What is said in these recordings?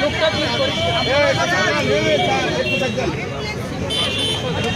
লোকটা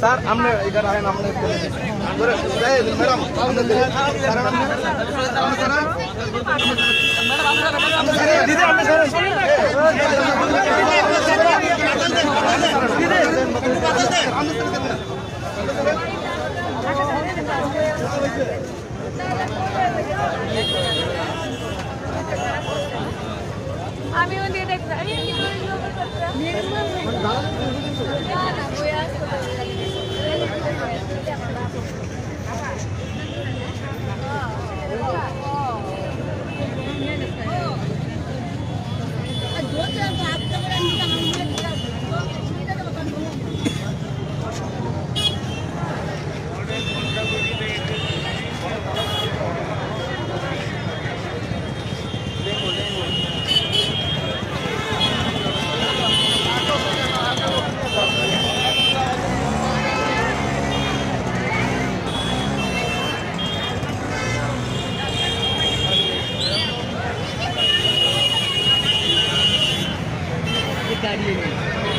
স্যার আমরা এখানে আহেন আমরা ম্যাডাম দিদি আপনি আমিও आम्ही म्हणजे Marinho.